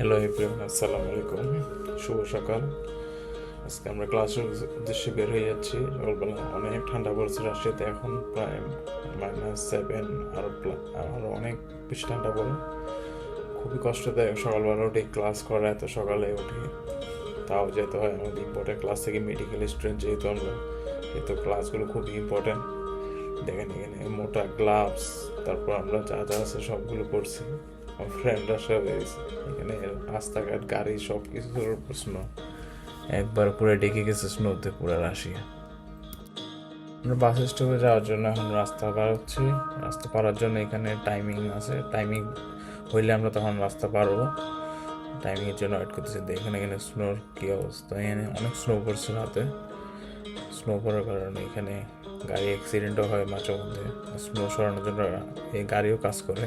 Hello everyone আসসালামু আলাইকুম শুভ সকাল আজকে আমরা ক্লাসের উদ্দেশ্যে বের হয়ে যাচ্ছি। সকালবেলা অনেক ঠান্ডা পড়েছে রাশিয়াতে। এখন প্রায় মাইনাস সেভেন আরও আরও অনেক বেশি ঠান্ডা পড়ে। খুবই কষ্টদায়ক। সকালবেলা উঠে ক্লাস করা, এত সকালে উঠে তাও যেতে হয়। আমাদের ইম্পর্টেন্ট ক্লাস থেকে মেডিকেল স্টুডেন্ট যেহেতু আমরা যেহেতু ক্লাসগুলো খুবই ইম্পর্টেন্ট দেখেন এখানে মোটা গ্লাভস তারপর আমরা যা যা আছে সবগুলো আমার ফ্রেন্ডরা সব এখানে রাস্তাঘাট, গাড়ি সব কিছুর উপর স্নো একবার পুরো ডেকে গেছে স্নোতে পুরো রাশিয়া। আমরা বাস স্টপে যাওয়ার জন্য এখন রাস্তা পার হচ্ছি রাস্তা পারার জন্য এখানে টাইমিং আছে। টাইমিং হইলে আমরা তখন রাস্তা পারব। টাইমিংয়ের জন্য ওয়েট করতেছি। এখানে এখানে স্নোর কী অবস্থা। এখানে অনেক স্নো পড়ছে রাতে। স্নো পড়ার কারণে এখানে গাড়ি অ্যাক্সিডেন্টও হয় মাঝে মধ্যে। স্নো সরানোর জন্য এই গাড়িও কাজ করে।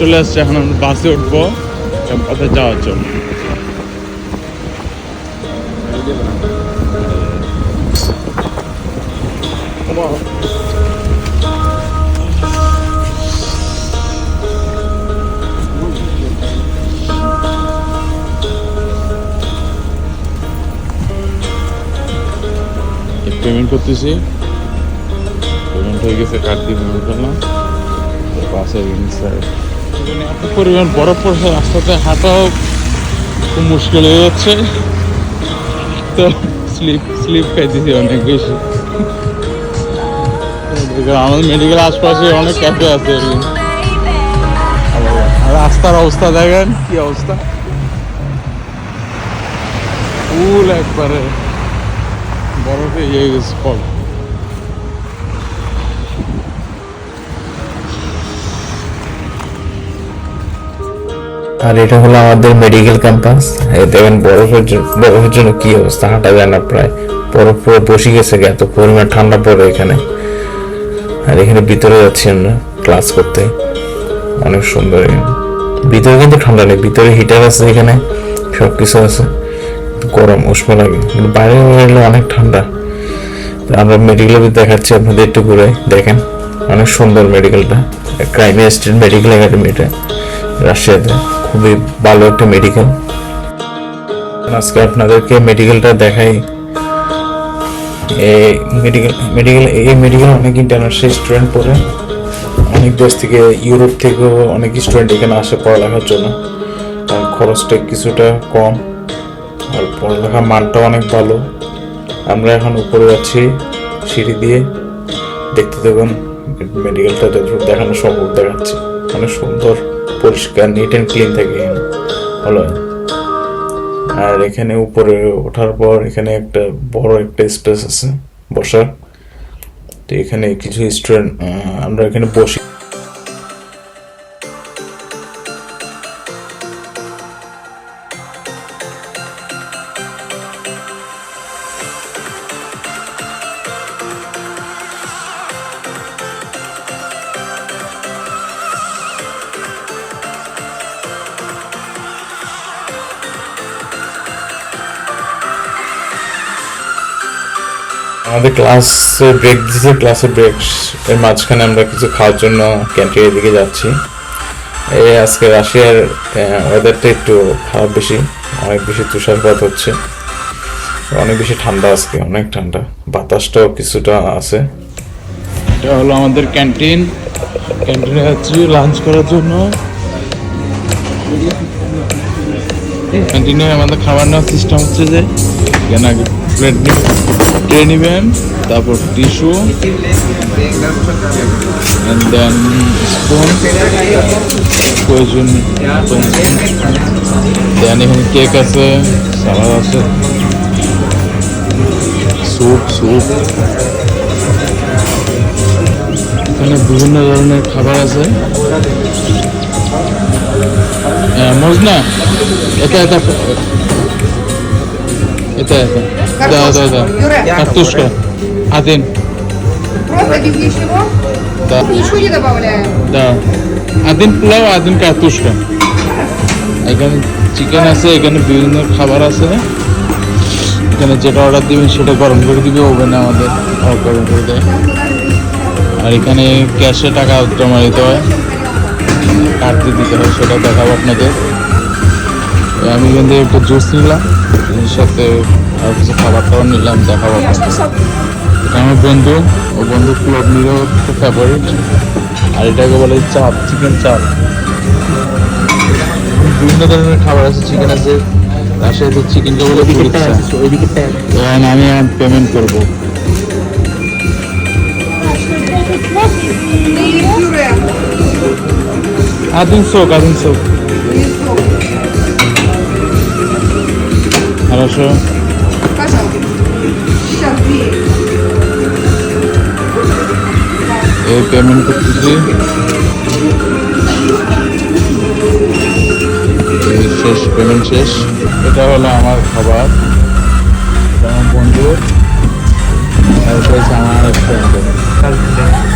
চলে আসছে, এখন আমরা বাসে উঠবো ক্যাম্পাসে যাওয়ার জন্য। পেমেন্ট করতেছি। পেমেন্ট হয়ে গেছে কার্ড দিয়ে পেমেন্ট করলাম। বাসের ইনসাইড এত পরিমাণ বরফ পড়ছে রাস্তাতে হাঁটাও খুব মুশকিল হয়ে যাচ্ছে। তো স্লিপ স্লিপ খাইতেছি অনেক বেশি। আমাদের মেডিকেল আশপাশে অনেক ক্যাফে আছে রাস্তার অবস্থা দেখেন, কি অবস্থা। ফুল একবারে বরফে ইয়ে গেছে, ফল। আর এটা হলো আমাদের মেডিকেল ক্যাম্পাস দেখেন বরফের বরফের জন্য কি অবস্থা, হাঁটা যায় না প্রায়। বরফ পুরো বসে গেছে এত পরিমাণ ঠান্ডা পড়ে এখানে। আর এখানে ভিতরে যাচ্ছি আমরা ক্লাস করতে। অনেক সুন্দর। ভিতরে কিন্তু ঠান্ডা নেই, ভিতরে হিটার আছে এখানে সব কিছু আছে। গরম, উষ্ণ লাগে। কিন্তু বাইরে হলে অনেক ঠান্ডা। আমরা মেডিকেলে দেখাচ্ছি আপনাদের একটু ঘুরে, দেখেন। অনেক সুন্দর মেডিকেলটা ক্রাইমিয়া স্টেট মেডিকেল একাডেমি এটা, রাশিয়াতে। খুবই ভালো একটা মেডিকেল আজকে আপনাদেরকে মেডিকেলটা দেখাই। এই মেডিকেল মেডিকেল এই মেডিকেল অনেক ইন্টারন্যাশনাল স্টুডেন্ট পড়ে। অনেক দেশ থেকে, ইউরোপ থেকেও অনেক স্টুডেন্ট এখানে আসে পড়ালেখার জন্য। কারণ খরচটা কিছুটা কম, আর পড়ালেখার মানটা অনেক ভালো। আমরা এখন উপরে যাচ্ছি, সিঁড়ি দিয়ে। দেখতে দেখুন মেডিকেলটা দেখানো সম্ভব দেখাচ্ছি। অনেক সুন্দর। পরিষ্কার নিট অ্যান্ড ক্লিন থাকে হলো। আর এখানে উপরে ওঠার পর এখানে একটা বড় একটা স্পেস আছে বসার। তো এখানে কিছু স্টুডেন্ট আমরা এখানে বসি। আমাদের ক্লাসে ব্রেক দিয়েছে ক্লাসে ব্রেক এর মাঝখানে আমরা কিছু খাওয়ার জন্য ক্যান্টিনের দিকে যাচ্ছি। এই আজকে রাশিয়ার ওয়েদারটা একটু খারাপ বেশি, অনেক বেশি তুষারপাত হচ্ছে। অনেক বেশি ঠান্ডা আজকে, অনেক ঠান্ডা। বাতাসটাও কিছুটা আছে। এটা হলো আমাদের ক্যান্টিন ক্যান্টিনে যাচ্ছি লাঞ্চ করার জন্য। ক্যান্টিনে আমাদের খাবার নেওয়ার সিস্টেম হচ্ছে যে, এখানে আগে প্লেট ট্রে নেবেন তারপর টিস্যু অ্যান্ড দেন স্পুন প্রয়োজন দেন এখানে কেক আছে সালাদ আছে স্যুপ স্যুপ এখানে বিভিন্ন ধরনের খাবার আছে। হ্যাঁ, মজনা এটা এটা এটা এটা да да да картошка один Просто без ничего? да Ничего не добавляем. да один পোলাও один কার্তুষ্কা এখানে চিকেন আছে এখানে বিভিন্ন খাবার আছে এখানে যেটা অর্ডার দিবেন সেটা গরম করে দিবে ওভেনে আমাদের অফ গরম করে দেয় আর এখানে ক্যাশে টাকা জমা দিতে হয় কাটতে দিতে হয় সেটা দেখাবো আপনাদের তো আমি এখান থেকে একটু জুস নিলাম এর সাথে আর কিছু খাবার টাবার নিলাম যা খাবার এটা আমার বন্ধু ও বন্ধু ক্লোভ নিল ফেভারিট আর এটাকে বলে চাপ চিকেন চাপ। বিভিন্ন ধরনের খাবার আছে চিকেন আছে তার সাথে চিকেনকে বলে আমি পেমেন্ট করব। I think so, I think so. নশো এই পেমেন্ট করতেছি। শেষ পেমেন্ট শেষ। এটা হলো আমার খাবার। এটা আমার বন্ধু তারপরে আমার ফ্রেন্ড